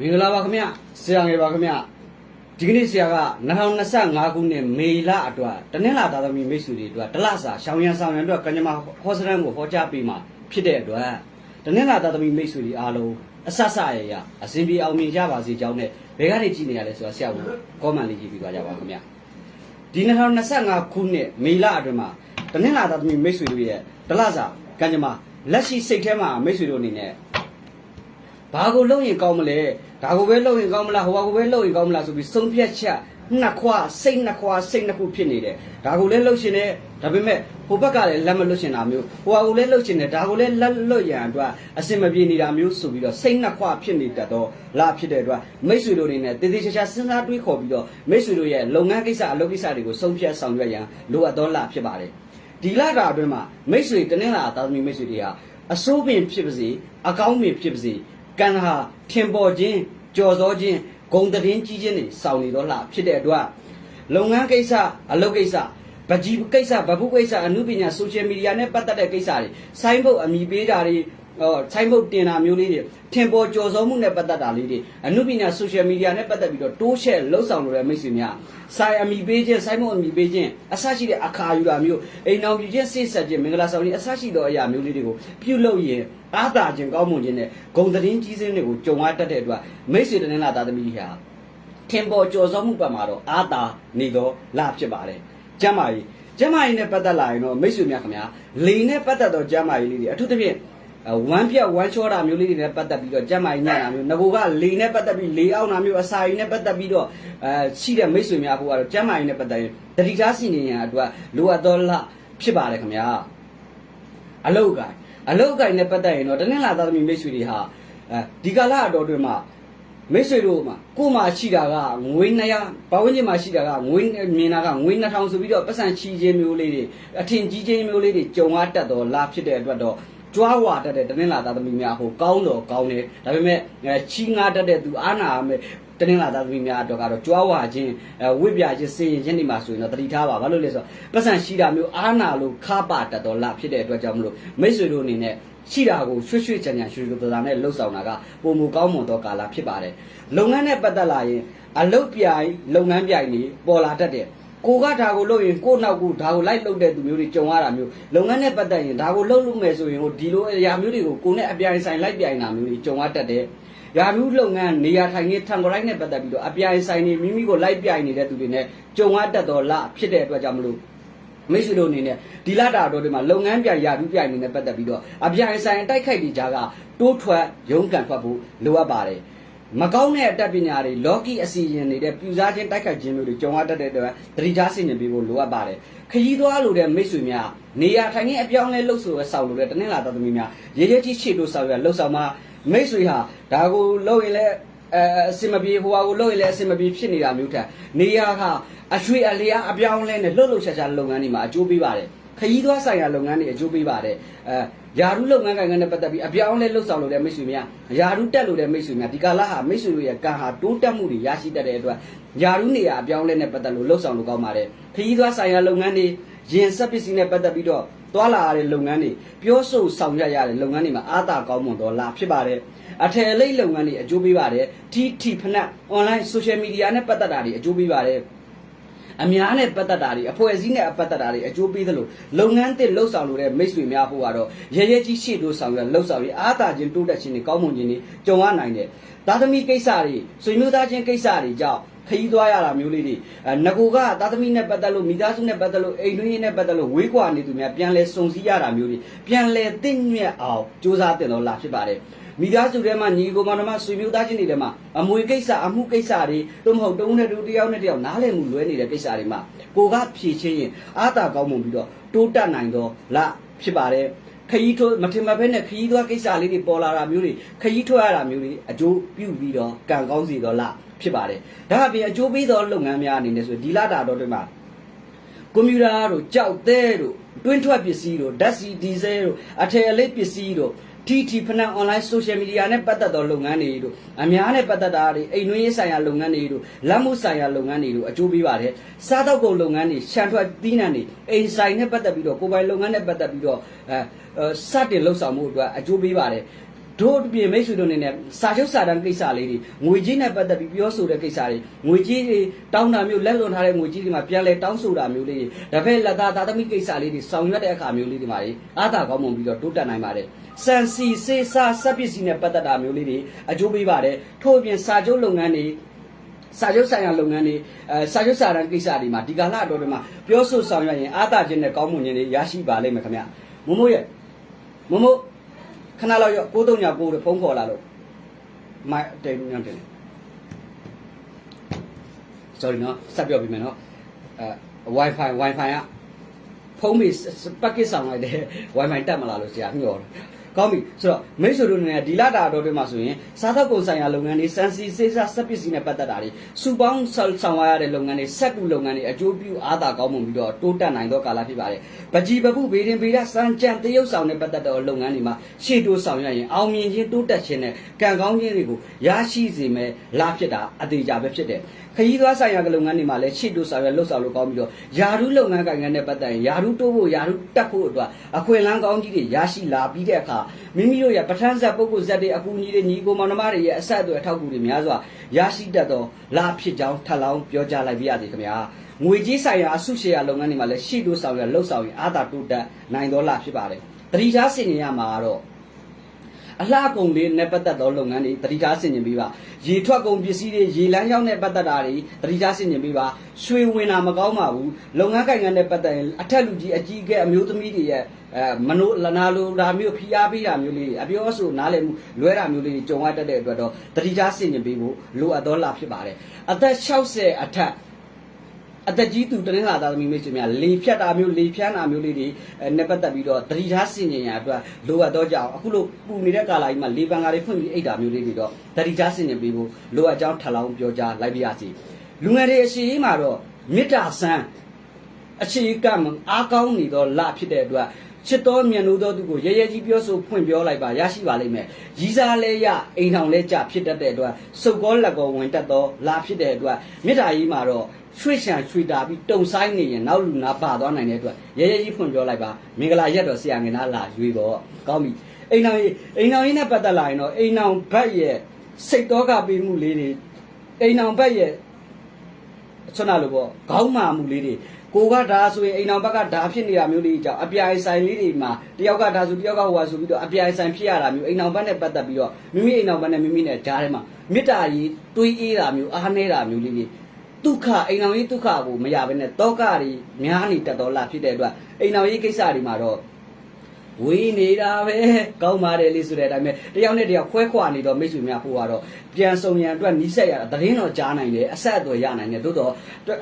မင်္ဂလာပါခင်ဗျဆရာငယ်ပါခင်ဗျဒီကနေ့ဆရာက2025ခုနှစ်မေလအတွက်တနင်္လာသာသမီမိတ်ဆွေတွေအတွက်တလစာရှောင်းရံဆောင်ရံအတွက်ကညမဟောစရန်ကိုဟောကြားပေးမှာဖြစ်တဲ့အတွက်တနင်္လာသာသမီမိတ်ဆွေတွေအားလုံးအဆဆရရအစဉ်ပြေအောင်မြင်ကြပါစေကြောင်းနဲ့ဘယ်ကနေကြည့်နေရလဲဆိုတာဆရာကကောမန့်လေးကြည့်ပြီးသွားကြပါခင်ဗျဒီ2025ခုနှစ်မေလအတွင်းမှာတနင်္လာသာသမီမိတ်ဆွေတို့ရဲ့တလစာကညမလက်ရှိစိတ်ထဲမှာမိတ်ဆွေတို့အနေနဲ့ ဘာကိုလုပ်ရင်ကောင်းမလဲဒါကိုပဲလုပ်ရင်ကောင်းမလားဟိုဘာကိုပဲလုပ်ရင်ကောင်းမလားဆိုပြီးဆုံးဖြတ်ချက်နှစ်ခွစိတ်နှစ်ခွစိတ်နှစ်ခုဖြစ်နေတယ်ဒါကိုလည်းလုပ်ရှင်တယ်ဒါပေမဲ့ဟိုဘက်ကလည်းလက်မလွတ်ရှင်တာမျိုးဟိုဟာကိုလည်းလုပ်ရှင်တယ်ဒါကိုလည်းလက်လွတ်ရန်အတွက်အစင်မပြေနေတာမျိုးဆိုပြီးတော့စိတ်နှစ်ခွဖြစ်နေတတ်တော့လာဖြစ်တဲ့အတွက်မိတ်ဆွေတို့တွေနဲ့တည်တည်ချာချာစဉ်းစားတွေးခေါ်ပြီးတော့မိတ်ဆွေတို့ရဲ့လုပ်ငန်းကိစ္စအလုပ်ကိစ္စတွေကိုဆုံးဖြတ်ဆောင်ရွက်ရန်လိုအပ်သောလာဖြစ်ပါတယ်ဒီလာတာအတွင်းမှာမိတ်ဆွေတနင်္လာသာသမီမိတ်ဆွေတွေဟာအစိုးပင်ဖြစ်ပါစေအကောင်းပင်ဖြစ်ပါစေ ကံဟာထင်ပေါ်ခြင်းကြော်စောခြင်းဂုံတရင်ကြီးခြင်းတွေစောင့်နေတော့လှဖြစ်တဲ့အတွက်လုပ်ငန်းကိစ္စအလုပ်ကိစ္စဗကြီးကိစ္စဗပုကိစ္စအမှုပညာဆိုရှယ်မီဒီယာနဲ့ပတ်သက်တဲ့ကိစ္စတွေဆိုင်းဘုတ်အမိပေးတာတွေဟော ဆိုင်းဘုတ်တင်တာမျိုးလေးတွေထင်ပေါ်ကြော်စောမှုနဲ့ပတ်သက်တာလေးတွေအမှုပညာဆိုရှယ်မီဒီယာနဲ့ပတ်သက်ပြီးတော့တိုးရှဲလှုပ်ဆောင်လို့ရမိတ်ဆွေများဆိုင်အမိပေးခြင်းဆိုင်းဘုတ်အမိပေးခြင်းအဆရှိတဲ့အခါယူတာမျိုးအိမ်အောင်ပြခြင်းစိတ်ဆက်ခြင်းမင်္ဂလာဆောင်ခြင်းအဆရှိသောအရာမျိုးလေးတွေကိုပြုလုပ်ရင်အားသာခြင်းကောင်းမွန်ခြင်းနဲ့ဂုံသတင်းကြီးစင်းတွေကိုကြုံရတတ်တဲ့အတွက်မိတ်ဆွေတနင်္လာသားသမီးဟာထင်ပေါ်ကြော်စောမှုပတ်မှာတော့အားသာနေတော့လာဖြစ်ပါတယ်ကျမ်းမာရေးကျမ်းမာရေးနဲ့ပတ်သက်လာရင်တော့မိတ်ဆွေများခင်ဗျာလိန်နဲ့ပတ်သက်တော့ကျမ်းမာရေးလေးတွေအထူးသဖြင့် ဝမ်းပြက်ဝမ်းချောတာမျိုးလေးတွေနဲ့ပတ်သက်ပြီးတော့ကျမ်းမာရေးညံ့တာမျိုးငကိုကလေနဲ့ပတ်သက်ပြီးလေအောင်တာမျိုးအစာရည်နဲ့ပတ်သက်ပြီးတော့အဲရှိတဲ့မိတ်ဆွေများဟိုကတော့ကျမ်းမာရေးနဲ့ပတ်သက်ရင်တတိထားစီနေရန်အတွက်လိုအပ်သောလဖြစ်ပါတယ်ခင်ဗျာအလုတ်ကိုင်အလုတ်ကိုင်နဲ့ပတ်သက်ရင်တော့တနင်္လာသားသမီးမိတ်ဆွေတွေဟာအဲဒီကာလအတော်တွင်မှာမိတ်ဆွေတို့မှာကို့မှာရှိတာကငွေ200ဘာဝန်းကျင်မှာရှိတာကငွေမြင်တာကငွေ2000ဆိုပြီးတော့ပတ်စံချီခြင်းမျိုးလေးတွေအထင်ကြီးခြင်းမျိုးလေးတွေကြုံရတတ်တော့လာဖြစ်တဲ့အတွက်တော့ ကြွားဝါတတ်တဲ့တနင်္လာသားသမီးများဟိုကောင်းတော့ကောင်းတယ်ဒါပေမဲ့အဲချီငါတတ်တဲ့သူအာနာမဲ့တနင်္လာသားသမီးများအတွက်ကတော့ကြွားဝါခြင်းအဲဝိပြခြင်းစင်ရင်ခြင်းတွေမှာဆိုရင်တော့တတိထားပါဘာလို့လဲဆိုတော့ပတ်စံရှိတာမျိုးအာနာလို့ခါပါတတ်တော့လာဖြစ်တဲ့အတွက်ကြောင့်မလို့မိတ်ဆွေတို့အနေနဲ့ရှိတာကိုရွှွှွှွှချန်ချန်ရွှွှွှသာသာနဲ့လှုပ်ဆောင်တာကပုံမူကောင်းမွန်သောကာလဖြစ်ပါတယ်လုပ်ငန်းနဲ့ပတ်သက်လာရင်အလုပ်ပြိုင်လုပ်ငန်းပြိုင်တွေပေါ်လာတတ်တယ် ကိုကဒါကိုလုပ်ရင်ကိုနောက်ကိုဒါကိုလိုက်လုပ်တဲ့သူမျိုးတွေကြုံရတာမျိုးလုပ်ငန်းနဲ့ပတ်သက်ရင်ဒါကိုလုပ်လို့မယ်ဆိုရင်ဟိုဒီလိုအရာမျိုးတွေကိုကိုနဲ့အပြိုင်ဆိုင်လိုက်ပြိုင်တာမျိုးတွေကြုံရတတ်တယ်ရာမျိုးလုပ်ငန်းနေရာထိုင်နေထံကိုလိုက်နဲ့ပတ်သက်ပြီးတော့အပြိုင်ဆိုင်နေမိမိကိုလိုက်ပြိုင်နေတဲ့သူတွေနဲ့ကြုံရတတ်တော့လဖြစ်တဲ့အတွက်ကြောင့်မလို့မိတ်ဆွေတို့အနေနဲ့ဒီလတာတော်တွေမှာလုပ်ငန်းပြိုင်ရာထူးပြိုင်နေနဲ့ပတ်သက်ပြီးတော့အပြိုင်ဆိုင်တိုက်ခိုက်ပြီးကြကတိုးထွက်ရုန်းကန်ထွက်ဖို့လိုအပ်ပါတယ် မကောင်းတဲ့အတတ်ပညာတွေလော်ကီအစီရင်နေတဲ့ပြူစားခြင်းတိုက်ခိုက်ခြင်းမျိုးတွေကြုံရတတ်တဲ့အတွက်သတိထားဆင်ခြင်ပေးဖို့လိုအပ်ပါတယ်ခရီးသွားလိုတဲ့မိတ်ဆွေများနေရာထိုင်ခင်းအပြောင်းလဲလှုပ်ဆိုရဆောက်လို့တဲ့တနင်္လာတော်သမီးများရေရဲကြီးရှေ့တို့ဆောက်ရလှုပ်ဆောင်မှာမိတ်ဆွေဟာဒါကိုလုပ်ရင်လည်းအဲအစင်မပြေဟိုဟာကိုလုပ်ရင်လည်းအစင်မပြေဖြစ်နေတာမျိုးထက်နေရာကအရွှေအလျားအပြောင်းလဲနဲ့လှုပ်လှုပ်ရှားရှားလုပ်ငန်းတွေမှာအကျိုးပေးပါတယ် ခရီးသွားဆိုင်ရာလုပ်ငန်းတွေအကျိုးပေးပါတယ်အဲယာရုလုပ်ငန်းကိုင်ငန်းနဲ့ပတ်သက်ပြီးအပြောင်းလဲလှုပ်ဆောင်လို့တဲ့မိတ်ဆွေများယာရုတက်လို့တဲ့မိတ်ဆွေများဒီကာလဟာမိတ်ဆွေတို့ရဲ့ကံဟာတိုးတက်မှုတွေရရှိတတ်တဲ့အတွက်ယာရုနေရာအပြောင်းလဲနဲ့ပတ်သက်လို့လှုပ်ဆောင်လို့ကောင်းပါတယ်ခရီးသွားဆိုင်ရာလုပ်ငန်းတွေရင်ဆက်ပစ္စည်းနဲ့ပတ်သက်ပြီးတော့သွာလာရတဲ့လုပ်ငန်းတွေပြောဆိုဆောင်ရွက်ရတဲ့လုပ်ငန်းတွေမှာအားသာကောင်းမွန်တော့လာဖြစ်ပါတယ်အထယ်အလိပ်လုပ်ငန်းတွေအကျိုးပေးပါတယ်တီတီဖနက် online social media နဲ့ပတ်သက်တာတွေအကျိုးပေးပါတယ် အများနဲ့ပတ်သက်တာတွေအဖွဲ့အစည်းနဲ့ပတ်သက်တာတွေအကျိုးပေးသလိုလုပ်ငန်းသစ်လှုပ်ဆောင်လို့တဲ့မိတ်ဆွေများဖို့ကတော့ရရဲကြီးရှေ့တို့ဆောင်ရလှုပ်ဆောင်ရအားသာခြင်းတိုးတက်ခြင်းတွေကောင်းမွန်ခြင်းတွေကြုံရနိုင်တယ်သာသမီကိစ္စတွေဆွေမျိုးသားချင်းကိစ္စတွေကြောင့်ခရီးသွားရတာမျိုးလေးတွေအဲငကိုကသာသမီနဲ့ပတ်သက်လို့မိသားစုနဲ့ပတ်သက်လို့အိမ်တွင်းရေးနဲ့ပတ်သက်လို့ဝေးကွာနေသူများပြန်လဲစုံစည်းရတာမျိုးတွေပြန်လဲသိညက်အောင်စူးစမ်းတင်တော့လာဖြစ်ပါတယ် မိသားစုထဲမှာညီကိုမောင်နှမဆွေမျိုးသားချင်းတွေထဲမှာအမွေကိစ္စအမှုကိစ္စတွေသို့မဟုတ်တုံးနဲ့တူတယောက်နဲ့တယောက်နားလည်မှုလွဲနေတဲ့ကိစ္စတွေမှာကိုကဖြည့်ချင်းရင်အာသာကောင်းမှုပြီးတော့တိုးတက်နိုင်တော့လာဖြစ်ပါတယ်ခရီးထိုးမထင်မှတ်ဖဲနဲ့ခရီးသွားကိစ္စလေးတွေပေါ်လာတာမျိုးတွေခရီးထွက်ရတာမျိုးတွေအကျိုးပြုပြီးတော့ကံကောင်းစီတော့လာဖြစ်ပါတယ်ဒါအပြင်အကျိုးပေးသောလုပ်ငန်းများအနေနဲ့ဆိုဒီလာတာတော့တွေမှာကွန်ပျူတာတို့ကြောက်သေးတို့တွင်းထွက်ပစ္စည်းတို့ဓာတ်ဆီဒီဇယ်တို့အထည်အလိပ်ပစ္စည်းတို့ TT ဖနန် online social media နဲ့ပတ်သက်သောလုပ်ငန်းတွေတို့အများနဲ့ပတ်သက်တာတွေအိမ်နှွေးရေးဆိုင်ရာလုပ်ငန်းတွေတို့လက်မှုဆိုင်ရာလုပ်ငန်းတွေတို့အကျိုးပေးပါတယ်စားတောက်ကုန်လုပ်ငန်းတွေရှန်ထွက်သီးနှံတွေအိမ်ဆိုင်နဲ့ပတ်သက်ပြီးတော့ကိုယ်ပိုင်လုပ်ငန်းနဲ့ပတ်သက်ပြီးတော့အဲစတင်လှုပ်ဆောင်မှုအတွက်အကျိုးပေးပါတယ်တို့အပြင်မိတ်ဆွေတို့အနေနဲ့စာချုပ်စာတမ်းကိစ္စလေးတွေငွေကြီးနဲ့ပတ်သက်ပြီးပြောဆိုတဲ့ကိစ္စတွေငွေကြီးတွေတောင်းတာမျိုးလက်လွန်ထားတဲ့ငွေကြီးတွေမှာပြန်လဲတောင်းဆိုတာမျိုးလေးတွေဒါပေမဲ့လက်သားသာသမီကိစ္စလေးတွေဆောင်ရွက်တဲ့အခါမျိုးလေးတွေမှာအားသာကောင်းမွန်ပြီးတော့တိုးတက်နိုင်ပါတယ် စန်စီစေးစားစက်ပစ္စည်းနဲ့ပတ်သက်တာမျိုးလေးတွေအကျိုးပေးပါတယ်ထို့အပြင်စာချုပ်လုပ်ငန်းတွေစာချုပ်ဆိုင်ရာလုပ်ငန်းတွေအဲစာချုပ်စာတမ်းကိစ္စတွေမှာဒီကာလအတော်တွေမှာပြောဆိုဆောင်ရွက်ရင်အားသာခြင်းနဲ့ကောင်းမွန်ခြင်းတွေရရှိပါလိမ့်မယ်ခင်ဗျမမို့ရဲ့မမို့ခဏလောက်ရော93ညပို့ဖုန်းခေါ်လာလို့မိုက်တယ်ညံတယ် sorry နော်ဆက်ပြောပြမယ်နော်အဲ wifi wifi ကဖုန်းမေပက်ကစ်ဆောင်လိုက်တယ် wifi တက်မလာလို့ဆရာမျှော်တယ် ကောင်းပြီဆိုတော့မိတ်ဆွေတို့နဲ့ဒီလတာတော်တွေမှာဆိုရင်စားသောက်ကုန်ဆိုင်ရာလုပ်ငန်းတွေစံစီစေးစားစက်ပစ္စည်းနဲ့ပတ်သက်တာတွေစူပေါင်းဆောင်ရတဲ့လုပ်ငန်းတွေစက်ကူလုပ်ငန်းတွေအကျိုးပြုအားသာကောင်းမွန်ပြီးတော့တိုးတက်နိုင်သောကာလဖြစ်ပါတယ်။ပကြီးပပုဘေးရင်ဘေးရစံကြံတရုပ်ဆောင်တဲ့ပတ်သက်တဲ့လုပ်ငန်းတွေမှာရှေ့တိုးဆောင်ရရင်အောင်မြင်ခြင်းတိုးတက်ခြင်းနဲ့ကံကောင်းခြင်းတွေကိုရရှိစေမယ်လားဖြစ်တာအသေးကြပဲဖြစ်တယ်။ခရီးသွားဆိုင်ရာကလုပ်ငန်းတွေမှာလည်းရှေ့တိုးဆောင်ရလှုပ်ဆောင်လို့ကောင်းပြီးတော့ယာရုလုပ်ငန်းကိုင်ငန်းနဲ့ပတ်သက်ရင်ယာရုတိုးဖို့ယာရုတက်ဖို့အတွက်အခွင့်အလမ်းကောင်းကြီးတွေရရှိလာပြီးတဲ့အခါမိမိတို့ရဲ့ပဋ္ဌာန်းဆက်ပုဂ္ဂိုလ်ဇက်တွေအကူအညီတွေညီကိုမောင်နှမတွေရဲ့အဆက်အသွယ်အထောက်အကူတွေများစွာရရှိတတ်သောလာဖြစ်ကြောင်းထပ်လောင်းပြောကြားလိုက်ပါရစေခင်ဗျာငွေကြီးဆိုင်ရာအစုရှယ်ယာလုပ်ငန်းတွေမှာလည်းရှေ့တိုးဆောင်ရလှုပ်ဆောင်ရင်အာသာတိုးတက်နိုင်သောလာဖြစ်ပါတယ်တတိထားစင်နေရမှာကတော့ အလှကုန်လေးနဲ့ပတ်သက်သောလုပ်ငန်းတွေတတိထားဆင်ခြင်ပေးပါရေထွက်ကုန်ပစ္စည်းတွေရေလမ်းကြောင်းနဲ့ပတ်သက်တာတွေတတိထားဆင်ခြင်ပေးပါရွှေဝင်တာမကောင်းပါဘူးလုပ်ငန်းကိုင်ငန်းနဲ့ပတ်သက်ရင်အထက်လူကြီးအကြီးအကဲအမျိုးသမီးတွေရဲ့အဲမနိုလနာလိုဒါမျိုးဖိအားပေးတာမျိုးလေးအပြောဆိုနားလည်မှုလွဲတာမျိုးလေးတွေကြုံရတတ်တဲ့အတွက်တော့တတိထားဆင်ခြင်ပေးဖို့လိုအပ်သောလာဖြစ်ပါတယ်အသက်60အထက် အသက်ကြီးသူတနင်္လာသားသမီးမိတ်ဆွေများလေဖြတ်တာမျိုးလေဖြန်းတာမျိုးလေးတွေအဲနဲ့ပတ်သက်ပြီးတော့တတိထားဆင်ញင်ရအတွက်လိုအပ်တော့ကြအောင်အခုလို့ပူနေတဲ့ကာလကြီးမှာလေပန်ကားတွေဖွင့်ပြီးအိတ်တာမျိုးလေးတွေတော့တတိထားဆင်ញင်ပြီးဖို့လိုအပ်ကြောင်းထပ်လောင်းပြောကြားလိုက်ပါရစေလူငယ်တွေအရှိရေးမှာတော့မေတ္တာဆန်းအခြေကမအားကောင်းနေတော့လဖြစ်တဲ့အတွက်ချစ်တော်မြန်လို့သောသူကိုရဲရဲကြီးပြောဆိုဖွင့်ပြောလိုက်ပါရရှိပါလိမ့်မယ်။ရီးစားလဲရအိမ်ထောင်လဲကြဖြစ်တတ်တဲ့အတွက်စုပ်ကောလက်ကောဝင်တတ်သောလာဖြစ်တဲ့အတွက်မေတ္တာကြီးမှာတော့ ရွှေ့ရှံရွှေ့တာပြီးတုံဆိုင်နေရင်နောက်လူနာပါသွားနိုင်တဲ့အတွက်ရဲရဲကြီးဖွင့်ပြောလိုက်ပါမင်္ဂလာရက်တော်ဆရာငင်သားလာရွေးတော့ကောင်းပြီအိမ်ထောင်ကြီးအိမ်ထောင်ကြီးနဲ့ပတ်သက်လာရင်တော့အိမ်ထောင်ဘက်ရဲ့စိတ်တော်ကပေးမှုလေးတွေအိမ်ထောင်ဘက်ရဲ့ဆွမ်းနာလို့ပေါ့ခေါင်းမာမှုလေးတွေကိုကဒါဆိုရင်အိမ်အောင်ဘက်ကဒါဖြစ်နေတာမျိုးလေးကြောင့်အပြိုင်ဆိုင်လေးတွေမှာတယောက်ကဒါဆိုတယောက်ကဟိုဟာဆိုပြီးတော့အပြိုင်ဆိုင်ဖြစ်ရတာမျိုးအိမ်အောင်ဘက်နဲ့ပတ်သက်ပြီးတော့မိမိအိမ်အောင်ဘက်နဲ့မိမိနဲ့ကြားထဲမှာမေတ္တာကြီးတွေးအေးတာမျိုးအားနေတာမျိုးလေးတွေ ဒုက္ခအိမ်အောင်ကြီးဒုက္ခကိုမရဘဲနဲ့တောကတွေများနေတတ်တော်လားဖြစ်တဲ့အတွက်အိမ်အောင်ကြီးကိစ္စတွေမှာတော့ဝေးနေတာပဲကောင်းပါတယ်လေးဆိုတဲ့အတိုင်းပဲတယောက်နဲ့တယောက်ခွဲခွာနေတော့မိတ်ဆွေများဖို့ကတော့ပြန်ဆုံရန်အတွက်နီးစက်ရတာသတင်းတော့ကြားနိုင်တယ်အဆက်အသွယ်ရနိုင်တယ်သို့တော့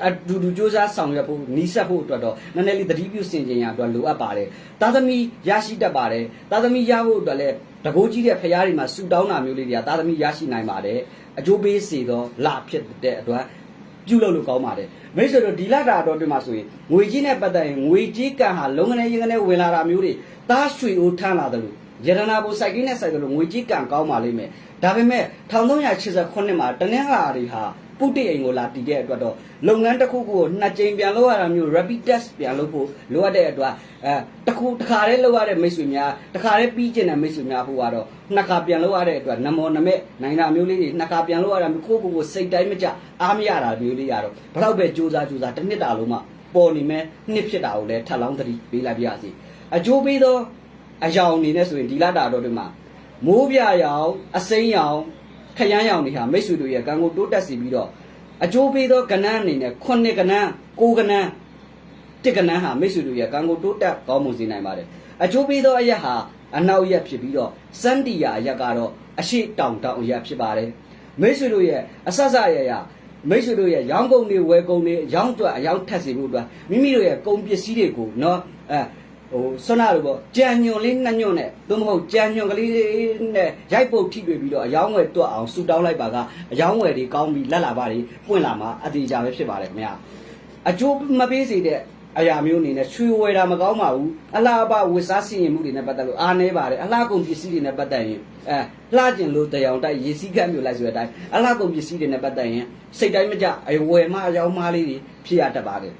အတူတူစူးစမ်းဆောင်ရွက်ဖို့နီးစက်ဖို့အတွက်တော့နည်းနည်းလေးသတိပြုစင်ကြင်ရအတွက်လိုအပ်ပါတယ်သာသမီရရှိတတ်ပါတယ်သာသမီရဖို့အတွက်လည်းတကိုးကြီးတဲ့ဖရားတွေမှာဆူတောင်းတာမျိုးလေးတွေကသာသမီရရှိနိုင်ပါတယ်အကျိုးပေးစေသောလဖြစ်တဲ့အတွက် ပြုလုပ်လို့ကောင်းပါတယ်မိတ်ဆွေတို့ဒီလတာတော့တွေ့မှာဆိုရင်ငွေကြီးနဲ့ပတ်သက်ရင်ငွေကြီးကံဟာလုံငနေရင်ကနေဝင်လာတာမျိုးတွေသားရွှေအိုးထမ်းလာတယ်လို့ရတနာဘူစိုက်ကင်းနဲ့စိုက်တယ်လို့ငွေကြီးကံကောင်းပါလိမ့်မယ်ဒါပေမဲ့1389မှာတနင်္လာတွေဟာ ပုတ်တိအိမ်ကိုလာတည်တဲ့အတွက်တော့လုပ်ငန်းတစ်ခုခုကိုနှစ်ကြိမ်ပြန်လုပ်ရတာမျိုး rapid test ပြန်လုပ်ဖို့လိုအပ်တဲ့အတွက်အဲတစ်ခုတစ်ခါတည်းလုပ်ရတဲ့မိတ်ဆွေများတစ်ခါတည်းပြီးကျင်တဲ့မိတ်ဆွေများဖို့ကတော့နှစ်ခါပြန်လုပ်ရတဲ့အတွက်နမောနမဲ့နိုင်တာမျိုးလေးတွေနှစ်ခါပြန်လုပ်ရတာမျိုးကိုယ့်ကိုယ်ကိုစိတ်တိုင်းမကြအားမရတာမျိုးလေးရတော့ဘလောက်ပဲစူးစမ်းစူးစမ်းတစ်နှစ်တာလုံးမှပေါ်နေမဲ့နှစ်ဖြစ်တာကိုလည်းထပ်လောင်းသတိပေးလိုက်ပါရစေအကျိုးပေးသောအယောင်အနေနဲ့ဆိုရင်ဒီလတာတော့ဒီမှာမိုးပြရောင်အစိမ်းရောင် ခရမ်းရောင်တွေဟာမိတ်ဆွေတို့ရဲ့ကံကိုတိုးတက်စေပြီးတော့အကျိုးပေးသောကဏ္ဍအနေနဲ့ခုနှစ်ကဏ္ဍကိုးကဏ္ဍတစ်ကဏ္ဍဟာမိတ်ဆွေတို့ရဲ့ကံကိုတိုးတက်ကောင်းမွန်စေနိုင်ပါတယ်အကျိုးပေးသောအရက်ဟာအနောက်ရက်ဖြစ်ပြီးတော့စန္ဒီယာအရက်ကတော့အရှိတောင်တောင်အရက်ဖြစ်ပါတယ်မိတ်ဆွေတို့ရဲ့အဆဆရရမိတ်ဆွေတို့ရဲ့ရောင်းကုန်တွေဝယ်ကုန်တွေရောင်းကြွအရောင်းထက်စေဖို့အတွက်မိမိတို့ရဲ့ကုန်ပစ္စည်းတွေကိုနော်အဲ ဟိုဆွနာလို့ပေါ့ကြံညွန်လေးနှစ်ညွန်နဲ့သို့မဟုတ်ကြံညွန်ကလေးနဲ့ရိုက်ပုတ်ထိတွေ့ပြီးတော့အယောင်းဝယ်တွက်အောင်ဆူတောင်းလိုက်ပါကအယောင်းဝယ်တွေကောင်းပြီးလက်လာပါတွေပွင့်လာမှာအတေးကြပဲဖြစ်ပါတယ်ခင်ဗျာအကျိုးမပေးစေတဲ့အရာမျိုးအနေနဲ့ရွှေဝယ်တာမကောင်းပါဘူးအလားအပဝစ်စားစီရင်မှုတွေနဲ့ပတ်သက်လို့အားနေပါတယ်အလားကုန်ပစ္စည်းတွေနဲ့ပတ်သက်ရင်အဲလှကျင်လို့တရားတိုက်ရေစည်းကမ်းမျိုးလိုက်ဆိုတဲ့အတိုင်းအလားကုန်ပစ္စည်းတွေနဲ့ပတ်သက်ရင်စိတ်တိုင်းမကြအဝယ်မအယောင်းမလေးတွေဖြစ်ရတတ်ပါတယ်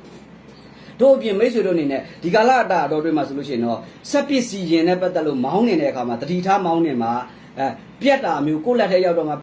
တို့အပြင်မိတ်ဆွေတို့အနေနဲ့ဒီကာလအတာတော်တွေမှာဆိုလို့ရှိရင်တော့စက်ပစ္စည်းရင်နဲ့ပတ်သက်လို့မောင်းနေတဲ့အခါမှာတတိထားမောင်းနေမှာအဲပြက်တာမျိုးကိုယ့်လက်ထဲရောက်တော့မှ